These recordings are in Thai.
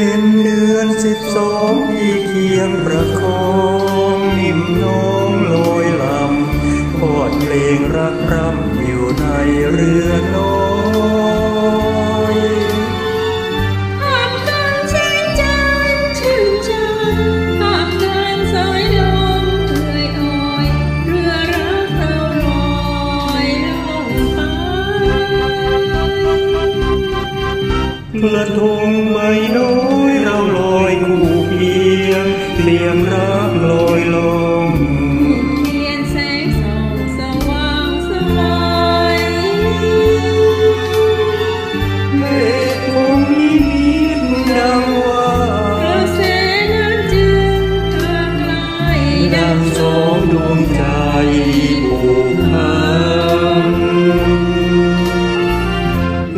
เป็นเดือนสิบสองพี่เคียงประคองนิ่มน้องลอยลำพอดเพลงรักรำอยู่ในเรือน้ กระทงใบน้อยเราลอยคู่เคียงเสียงรักลอยลมเทียนแสงส่องสว่างสวัยเมฆคงนิมิตดังว่ากระแสน้ำจึงทางไกลดังสองดวงใจ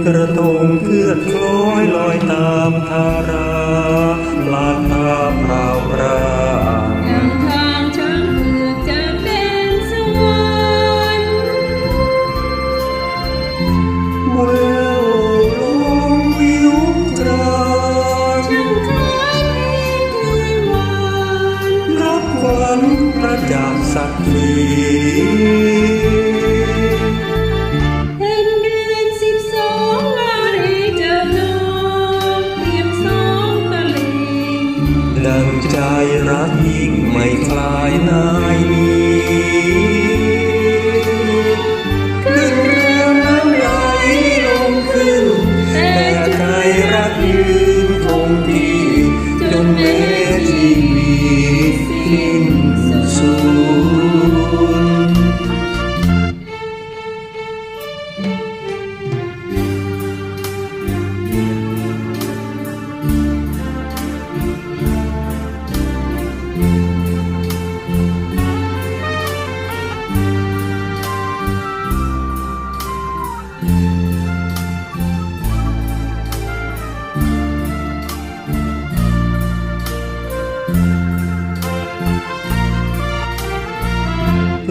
กระทงเคลื่อคล้อยลอยตามทาราลาตาพราวพรานำทางช้างเผือกจากแดนสวรรค์แววลมวิวกรานช่างคล้ายเพลงหวานรับวัญพระจากสักขี ดังใจรักยิ่งไม่คลายนายนี้ขึ้นเรือน้ำไหลลงขึ้น แต่ใจรักยืนคงที่จนเม้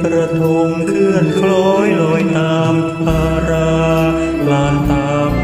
กระทงเคลื่อนคล้อยลอยตามพาราลานตาม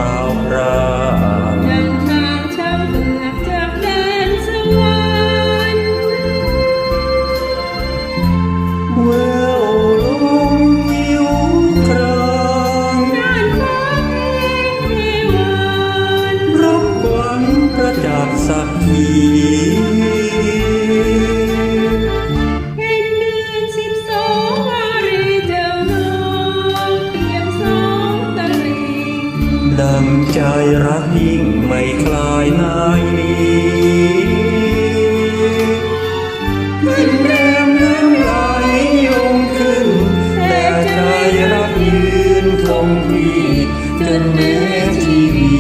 ดังใจรักยิ่งไม่คลายนายนี้ขึ้นแรมน้ำไหลลงขึ้น แต่ใจรักยืนคงที่จนแม้ชีวิ